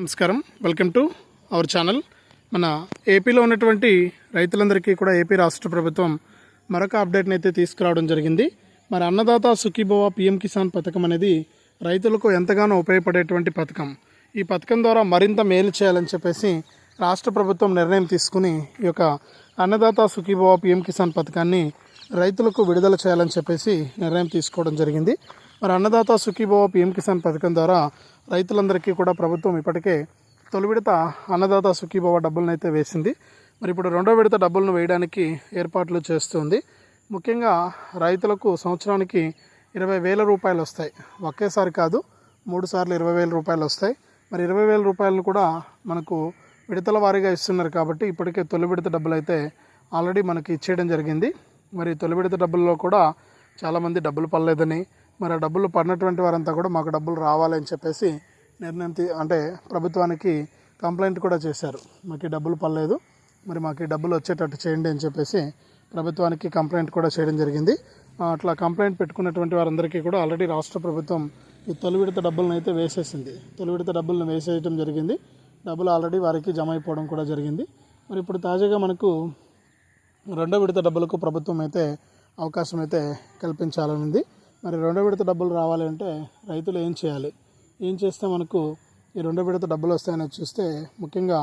నమస్కారం. Welcome to our channel మన ఏపీలో ఉన్నటువంటి రైతులందరికీ కూడా ఏపీ రాష్ట్ర ప్రభుత్వం మరొక అప్డేట్ని అయితే తీసుకురావడం జరిగింది. మరి అన్నదాత సుఖీభవ పిఎం కిసాన్ పథకం అనేది రైతులకు ఎంతగానో ఉపయోగపడేటువంటి పథకం. ఈ పథకం ద్వారా మరింత మేలు చేయాలని చెప్పేసి రాష్ట్ర ప్రభుత్వం నిర్ణయం తీసుకుని ఈ యొక్క అన్నదాత సుఖీభవ పిఎం కిసాన్ పథకాన్ని రైతులకు విడుదల చేయాలని చెప్పేసి నిర్ణయం తీసుకోవడం జరిగింది. మరి అన్నదాత సుఖీభవ పిఎం కిసాన్ పథకం ద్వారా రైతులందరికీ కూడా ప్రభుత్వం ఇప్పటికే తొలి విడత అన్నదాత సుఖీభవ డబ్బులను అయితే వేసింది. మరి ఇప్పుడు రెండో విడత డబ్బులను వేయడానికి ఏర్పాట్లు చేస్తుంది. ముఖ్యంగా రైతులకు సంవత్సరానికి ఇరవై వేల రూపాయలు వస్తాయి. ఒకేసారి కాదు మూడు సార్లు ఇరవై వేల రూపాయలు వస్తాయి. మరి ఇరవై వేల రూపాయలను కూడా మనకు విడతల వారీగా ఇస్తున్నారు కాబట్టి ఇప్పటికే తొలి విడత డబ్బులు అయితే ఆల్రెడీ మనకి ఇచ్చేయడం జరిగింది. మరి తొలి విడత డబ్బుల్లో కూడా చాలామంది డబ్బులు పడలేదని మరి ఆ డబ్బులు పడినటువంటి వారంతా కూడా మాకు డబ్బులు రావాలని చెప్పేసి నిర్ణయం అంటే ప్రభుత్వానికి కంప్లైంట్ కూడా చేశారు. మాకు ఈ డబ్బులు పడలేదు మరి మాకు ఈ డబ్బులు వచ్చేటట్టు చేయండి అని చెప్పేసి ప్రభుత్వానికి కంప్లైంట్ కూడా చేయడం జరిగింది. అట్లా కంప్లైంట్ పెట్టుకున్నటువంటి వారందరికీ కూడా ఆల్రెడీ రాష్ట్ర ప్రభుత్వం ఈ తొలి విడత డబ్బులను అయితే వేసేసింది. తొలి విడత డబ్బులను వేసేయడం జరిగింది. డబ్బులు ఆల్రెడీ వారికి జమ అయిపోవడం కూడా జరిగింది. మరి ఇప్పుడు తాజాగా మనకు రెండో విడత డబ్బులకు ప్రభుత్వం అయితే అవకాశం అయితే కల్పించాలనుంది. మరి రెండో విడత డబ్బులు రావాలి అంటే రైతులు ఏం చేయాలి? ఏం చేస్తే మనకు ఈ రెండో విడత డబ్బులు వస్తాయని చూస్తే ముఖ్యంగా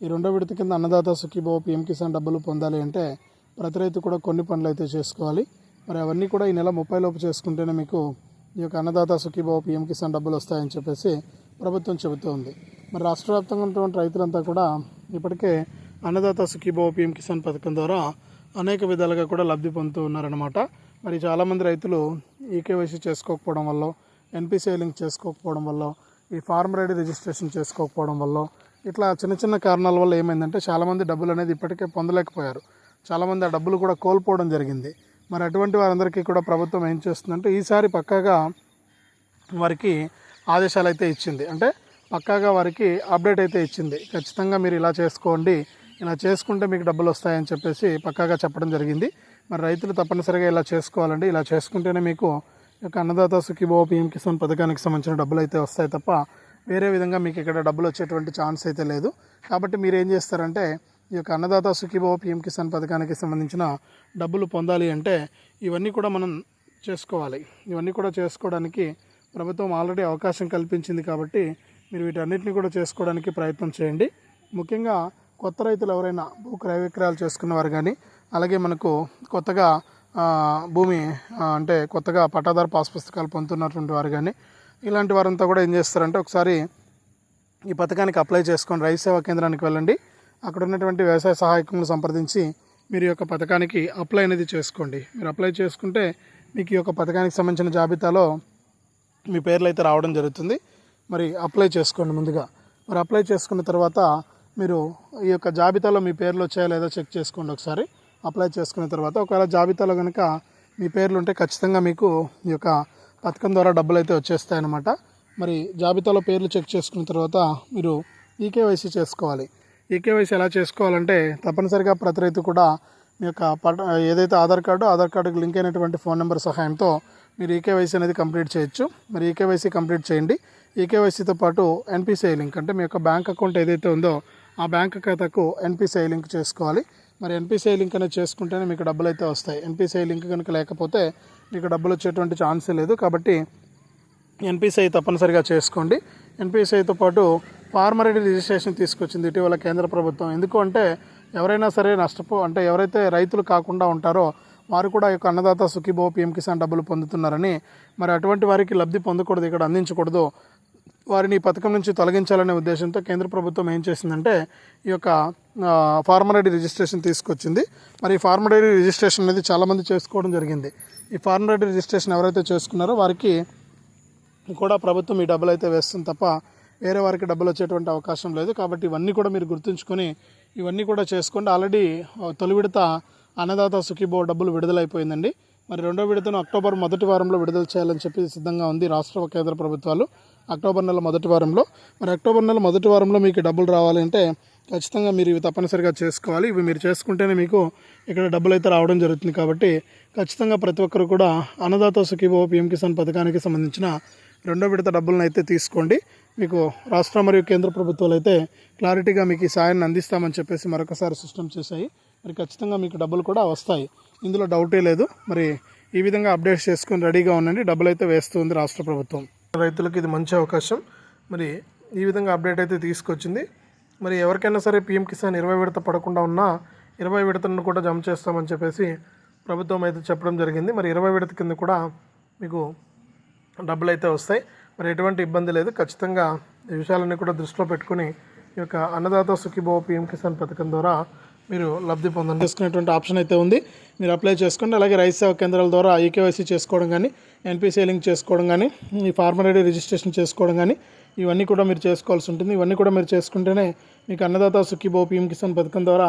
ఈ రెండో విడత కింద అన్నదాత సుఖీభావ పిఎం కిసాన్ డబ్బులు పొందాలి అంటే ప్రతి రైతు కూడా కొన్ని పనులు అయితే చేసుకోవాలి. మరి అవన్నీ కూడా ఈ నెల ముప్పై లోపు చేసుకుంటేనే మీకు ఈ యొక్క అన్నదాత సుఖీభావ పిఎం కిసాన్ డబ్బులు వస్తాయని చెప్పేసి ప్రభుత్వం చెబుతూ ఉంది మరి రాష్ట్ర వ్యాప్తంగా ఉన్నటువంటి రైతులంతా కూడా ఇప్పటికే అన్నదాత సుఖీభవ పిఎం కిసాన్ పథకం ద్వారా అనేక విధాలుగా కూడా లబ్ధి పొందుతూ ఉన్నారనమాట మరి చాలామంది రైతులు ఈకేవైసీ చేసుకోకపోవడం వల్ల ఎన్పిసిఐ లింక్ చేసుకోకపోవడం వల్ల ఈ ఫార్మ్ రెడీ రిజిస్ట్రేషన్ చేసుకోకపోవడం వల్ల ఇట్లా చిన్న చిన్న కారణాల వల్ల ఏమైందంటే చాలామంది డబ్బులు అనేది ఇప్పటికే పొందలేకపోయారు. చాలామంది ఆ డబ్బులు కూడా కోల్పోవడం జరిగింది. మరి అటువంటి వారందరికీ కూడా ప్రభుత్వం ఏం చేస్తుందంటే ఈసారి పక్కాగా వారికి ఆదేశాలు అయితే ఇచ్చింది. అంటే పక్కాగా వారికి అప్డేట్ అయితే ఇచ్చింది. ఖచ్చితంగా మీరు ఇలా చేసుకోండి ఇలా చేసుకుంటే మీకు డబ్బులు వస్తాయని చెప్పేసి పక్కాగా చెప్పడం జరిగింది. మరి రైతులు తప్పనిసరిగా ఇలా చేసుకోవాలండి. ఇలా చేసుకుంటేనే మీకు యొక్క అన్నదాత సుఖీభవ పిఎం కిసాన్ పథకానికి సంబంధించిన డబ్బులు అయితే వస్తాయి తప్ప వేరే విధంగా మీకు ఇక్కడ డబ్బులు వచ్చేటువంటి ఛాన్స్ అయితే లేదు. కాబట్టి మీరు ఏం చేస్తారంటే ఈ యొక్క అన్నదాత సుఖీభవ పిఎం కిసాన్ పథకానికి సంబంధించిన డబ్బులు పొందాలి అంటే ఇవన్నీ కూడా మనం చేసుకోవాలి. ఇవన్నీ కూడా చేసుకోవడానికి ప్రభుత్వం ఆల్రెడీ అవకాశం కల్పించింది కాబట్టి మీరు వీటన్నిటిని కూడా చేసుకోవడానికి ప్రయత్నం చేయండి. ముఖ్యంగా కొత్త రైతులు ఎవరైనా భూ క్రయ విక్రయాలు చేసుకున్న వారు కానీ అలాగే మనకు కొత్తగా భూమి అంటే కొత్తగా పట్టాదారు పాస్ పుస్తకాలు పొందుతున్నటువంటి వారు కానీ ఇలాంటి వారంతా కూడా ఏం చేస్తారంటే ఒకసారి ఈ పథకానికి అప్లై చేసుకొని రైతు సేవా కేంద్రానికి వెళ్ళండి. అక్కడ ఉన్నటువంటి వ్యవసాయ సహాయకులను సంప్రదించి మీరు ఈ యొక్క పథకానికి అప్లై అనేది చేసుకోండి. మీరు అప్లై చేసుకుంటే మీకు ఈ యొక్క పథకానికి సంబంధించిన జాబితాలో మీ పేర్లు అయితే రావడం జరుగుతుంది. మరి అప్లై చేసుకోండి ముందుగా. మరి అప్లై చేసుకున్న తర్వాత మీరు ఈ యొక్క జాబితాలో మీ పేర్లు వచ్చాయా లేదా చెక్ చేసుకోండి ఒకసారి. అప్లై చేసుకున్న తర్వాత ఒకవేళ జాబితాలో కనుక మీ పేర్లు ఉంటే ఖచ్చితంగా మీకు ఈ యొక్క పథకం ద్వారా డబ్బులు అయితే వచ్చేస్తాయన్నమాట. మరి జాబితాలో పేర్లు చెక్ చేసుకున్న తర్వాత మీరు ఈకేవైసీ చేసుకోవాలి. ఈకేవైసీ ఎలా చేసుకోవాలంటే తప్పనిసరిగా ప్రతి రైతు కూడా మీ యొక్క పట ఏదైతే ఆధార్ కార్డు ఆధార్ కార్డుకి లింక్ అయినటువంటి ఫోన్ నెంబర్ సహాయంతో మీరు ఈకేవైసీ అనేది కంప్లీట్ చేయొచ్చు. మరి ఈకేవైసీ కంప్లీట్ చేయండి. ఈకేవైసీతో పాటు ఎన్పిసిఐ లింక్ అంటే మీ యొక్క బ్యాంక్ అకౌంట్ ఏదైతే ఉందో ఆ బ్యాంక్ ఖాతాకు ఎన్పిసిఐ లింక్ చేసుకోవాలి. మరి ఎన్పిసిఐ లింక్ అనేది చేసుకుంటేనే మీకు డబ్బులు అయితే వస్తాయి. ఎన్పిసిఐ లింక్ కనుక లేకపోతే మీకు డబ్బులు వచ్చేటువంటి ఛాన్సే లేదు. కాబట్టి ఎన్పిసిఐ తప్పనిసరిగా చేసుకోండి. ఎన్పిసిఐతో పాటు ఫార్మర్ ఐడి రిజిస్ట్రేషన్ తీసుకొచ్చింది ఇటీవల కేంద్ర ప్రభుత్వం. ఎందుకు అంటే ఎవరైనా సరే నష్టపో అంటే ఎవరైతే రైతులు కాకుండా ఉంటారో వారు కూడా యొక్క అన్నదాత సుఖీభో పిఎం కిసాన్ డబ్బులు పొందుతున్నారని మరి అటువంటి వారికి లబ్ధి పొందకూడదు ఇక్కడ అందించకూడదు. వారిని ఈ పథకం నుంచి తొలగించాలనే ఉద్దేశంతో కేంద్ర ప్రభుత్వం ఏం చేసిందంటే ఈ యొక్క ఫార్మర్ ఐడి రిజిస్ట్రేషన్ తీసుకొచ్చింది. మరి ఈ ఫార్మర్ ఐడి రిజిస్ట్రేషన్ అనేది చాలామంది చేసుకోవడం జరిగింది. ఈ ఫార్మర్ ఐడి రిజిస్ట్రేషన్ ఎవరైతే చేసుకున్నారో వారికి కూడా ప్రభుత్వం ఈ డబ్బులు అయితే వేస్తుంది తప్ప వేరే వారికి డబ్బులు వచ్చేటువంటి అవకాశం లేదు. కాబట్టి ఇవన్నీ కూడా మీరు గుర్తుంచుకొని ఇవన్నీ కూడా చేసుకోండి ఆల్రెడీ తొలి విడత అన్నదాత సుఖీబో డబ్బులు విడుదలైపోయిందండి. మరి రెండో విడతను అక్టోబర్ మొదటి వారంలో విడుదల చేయాలని చెప్పి సిద్ధంగా ఉంది రాష్ట్ర కేంద్ర ప్రభుత్వాలు. అక్టోబర్ నెల మొదటి వారంలో. మరి అక్టోబర్ నెల మొదటి వారంలో మీకు డబ్బులు రావాలంటే ఖచ్చితంగా మీరు ఇవి తప్పనిసరిగా చేసుకోవాలి. ఇవి మీరు చేసుకుంటేనే మీకు ఇక్కడ డబ్బులు అయితే రావడం జరుగుతుంది కాబట్టి ఖచ్చితంగా ప్రతి ఒక్కరు కూడా అన్నదాత సుఖీభో పిఎం కిసాన్ పథకానికి సంబంధించిన రెండో విడత డబ్బులను అయితే తీసుకోండి. మీకు రాష్ట్ర మరియు కేంద్ర ప్రభుత్వాలు అయితే క్లారిటీగా మీకు ఈ సాయాన్ని అందిస్తామని చెప్పేసి మరొకసారి సిస్టమ్ చేశాయి. మరి ఖచ్చితంగా మీకు డబ్బులు కూడా వస్తాయి. ఇందులో డౌటే లేదు. మరి ఈ విధంగా అప్డేట్ చేసుకుని రెడీగా ఉండండి. డబ్బులు అయితే వేస్తుంది రాష్ట్ర ప్రభుత్వం. రైతులకు ఇది మంచి అవకాశం. మరి ఈ విధంగా అప్డేట్ అయితే తీసుకొచ్చింది. మరి ఎవరికైనా సరే పిఎం కిసాన్ ఇరవై విడత పడకుండా ఉన్నా ఇరవై విడతలను కూడా జమ చేస్తామని చెప్పేసి ప్రభుత్వం అయితే చెప్పడం జరిగింది. మరి ఇరవై విడత కింద కూడా మీకు డబ్బులు అయితే వస్తాయి. మరి ఎటువంటి ఇబ్బంది లేదు. ఖచ్చితంగా ఈ విషయాలన్నీ కూడా దృష్టిలో పెట్టుకుని ఈ యొక్క అన్నదాత సుఖీభవ పిఎం కిసాన్ పథకం ద్వారా మీరు లబ్ధి పొందండి. చేసుకునేటువంటి ఆప్షన్ అయితే ఉంది. మీరు అప్లై చేసుకోండి. అలాగే రైతు సేవా కేంద్రాల ద్వారా ఈకేవైసీ చేసుకోవడం కానీ ఎన్పిసి లింక్ చేసుకోవడం కానీ ఈ ఫార్మర్ ఐడి రిజిస్ట్రేషన్ చేసుకోవడం కానీ ఇవన్నీ కూడా మీరు చేసుకోవాల్సి ఉంటుంది. ఇవన్నీ కూడా మీరు చేసుకుంటేనే మీకు అన్నదాత సుఖీభో పీఎం కిసాన్ పథకం ద్వారా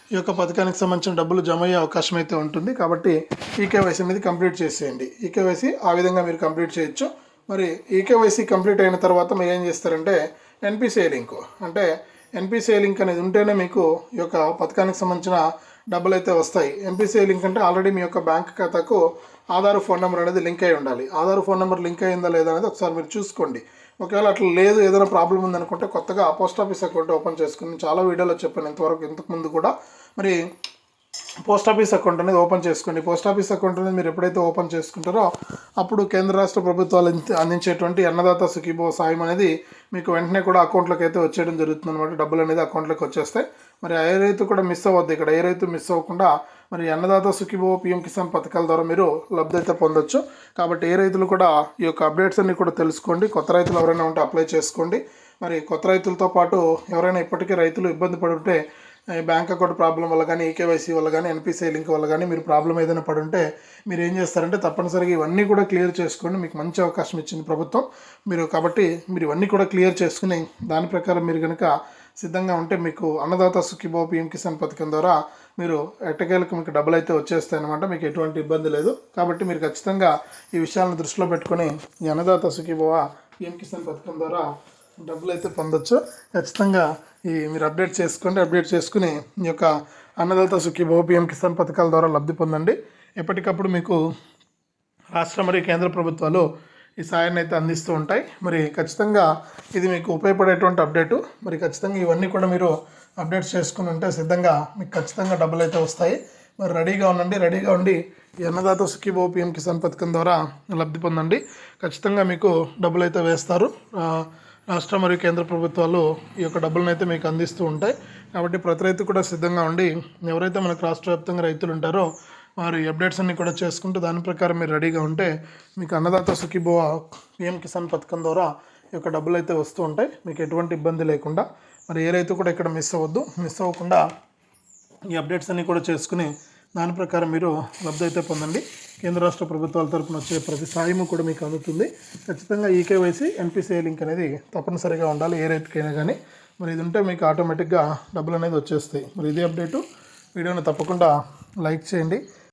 ఈ యొక్క పథకానికి సంబంధించిన డబ్బులు జమ అయ్యే అవకాశం అయితే ఉంటుంది. కాబట్టి ఈకేవైసీ అనేది కంప్లీట్ చేసేయండి. ఈకేవైసీ ఆ విధంగా మీరు కంప్లీట్ చేయొచ్చు. మరి ఈకేవైసీ కంప్లీట్ అయిన తర్వాత మీరు ఏం చేస్తారంటే ఎన్పిసిఐ లింక్. అంటే ఎన్పిసిఐ లింక్ అనేది ఉంటేనే మీకు ఈ యొక్క పథకానికి సంబంధించిన డబ్బులు అయితే వస్తాయి. ఎన్పిసిఐ లింక్ అంటే ఆల్రెడీ మీ యొక్క బ్యాంక్ ఖాతాకు ఆధార్ ఫోన్ నెంబర్ అనేది లింక్ అయి ఉండాలి. ఆధార్ ఫోన్ నెంబర్ లింక్ అయిందా లేదా అనేది ఒకసారి మీరు చూసుకోండి. ఒకవేళ అట్లా లేదు ఏదైనా ప్రాబ్లం ఉందనుకుంటే కొత్తగా పోస్ట్ ఆఫీస్ అకౌంట్ ఓపెన్ చేసుకుని చాలా వీడియోలో చెప్పాను ఇంతవరకు ఇంతకుముందు కూడా. మరి పోస్ట్ ఆఫీస్ అకౌంట్ అనేది ఓపెన్ చేసుకోండి. పోస్ట్ ఆఫీస్ అకౌంట్ అనేది మీరు ఎప్పుడైతే ఓపెన్ చేసుకుంటారో అప్పుడు కేంద్ర రాష్ట్ర ప్రభుత్వాలు అంది- అందించేటువంటి అన్నదాత సుఖీభో సాయం అనేది మీకు వెంటనే కూడా అకౌంట్లోకి అయితే వచ్చేయడం జరుగుతుంది అనమాట డబ్బులు అనేది అకౌంట్లోకి వచ్చేస్తాయి. మరి ఏ రైతు కూడా మిస్ అవ్వద్దు ఇక్కడ. ఏ రైతు మిస్ అవ్వకుండా మరి అన్నదాత సుఖీభో పిఎం కిసాన్ పథకాల ద్వారా మీరు లబ్ధి అయితే పొందొచ్చు. కాబట్టి ఏ రైతులు కూడా ఈ యొక్క అప్డేట్స్ అన్ని కూడా తెలుసుకోండి. కొత్త రైతులు ఎవరైనా ఉంటే అప్లై చేసుకోండి. మరి కొత్త రైతులతో పాటు ఎవరైనా ఇప్పటికీ రైతులు ఇబ్బంది పడి ఉంటే బ్యాంక్ అకౌంట్ ప్రాబ్లం వల్ల కానీ ఏకేవైసీ వల్ల కానీ ఎన్పిసిఐ లింక్ వల్ల కానీ మీరు ప్రాబ్లం ఏదైనా పడి ఉంటే మీరు ఏం చేస్తారంటే తప్పనిసరిగా ఇవన్నీ కూడా క్లియర్ చేసుకోండి మీకు మంచి అవకాశం ఇచ్చింది ప్రభుత్వం. మీరు కాబట్టి మీరు ఇవన్నీ కూడా క్లియర్ చేసుకుని దాని ప్రకారం మీరు కనుక సిద్ధంగా ఉంటే మీకు అన్నదాత సుఖీభో పిఎం కిసాన్ పథకం ద్వారా మీరు ఎట్టకేలకు మీకు డబ్బులు అయితే వచ్చేస్తాయి అనమాట మీకు ఎటువంటి ఇబ్బంది లేదు. కాబట్టి మీరు ఖచ్చితంగా ఈ విషయాలను దృష్టిలో పెట్టుకొని ఈ అన్నదాత సుఖీభవ పిఎం కిసాన్ పథకం ద్వారా డబ్బులు అయితే పొందొచ్చు. ఖచ్చితంగా ఈ మీరు అప్డేట్ చేసుకోండి అప్డేట్ చేసుకుని ఈ యొక్క అన్నదాత సుఖీ పిఎం కిసాన్ పథకాల ద్వారా లబ్ధి పొందండి. ఎప్పటికప్పుడు మీకు రాష్ట్ర మరియు కేంద్ర ప్రభుత్వాలు ఈ సాయాన్ని అయితే అందిస్తూ ఉంటాయి. మరి ఖచ్చితంగా ఇది మీకు ఉపయోగపడేటువంటి అప్డేటు. మరి ఖచ్చితంగా ఇవన్నీ కూడా మీరు అప్డేట్స్ చేసుకుని ఉంటే సిద్ధంగా మీకు ఖచ్చితంగా డబ్బులు అయితే వస్తాయి. మరి రెడీగా ఉండండి రెడీగా ఉండి ఈ అన్నదాత సుఖీభో పిఎం కిసాన్ పథకం ద్వారా లబ్ధి పొందండి. ఖచ్చితంగా మీకు డబ్బులు అయితే వేస్తారు రాష్ట్ర మరియు కేంద్ర ప్రభుత్వాలు ఈ యొక్క డబ్బులను అయితే మీకు అందిస్తూ ఉంటాయి. కాబట్టి ప్రతి రైతు కూడా సిద్ధంగా ఉండి ఎవరైతే మనకు రాష్ట్ర వ్యాప్తంగా రైతులు ఉంటారో వారు ఈ అప్డేట్స్ అన్ని కూడా చేసుకుంటూ దాని ప్రకారం మీరు రెడీగా ఉంటే మీకు అన్నదాత సుఖీభవ పిఎం కిసాన్ పథకం ద్వారా ఈ యొక్క డబ్బులు అయితే వస్తూ ఉంటాయి. మీకు ఎటువంటి ఇబ్బంది లేకుండా. మరి ఏ రైతు కూడా ఇక్కడ మిస్ అవ్వద్దు. మిస్ అవ్వకుండా ఈ అప్డేట్స్ అన్నీ కూడా చేసుకుని దాని ప్రకారం మీరు లబ్ధి అయితే పొందండి. కేంద్ర రాష్ట్ర ప్రభుత్వాల తరపున వచ్చే ప్రతి సాయము కూడా మీకు అందుతుంది. ఖచ్చితంగా ఈకేవైసీ ఎన్పిసిఐ లింక్ అనేది తప్పనిసరిగా ఉండాలి ఏ రైతుకైనా కానీ మరి ఇది ఉంటే మీకు ఆటోమేటిక్గా డబ్బులు అనేది వచ్చేస్తాయి. మరి ఇదే అప్డేటు. వీడియోని తప్పకుండా లైక్ చేయండి.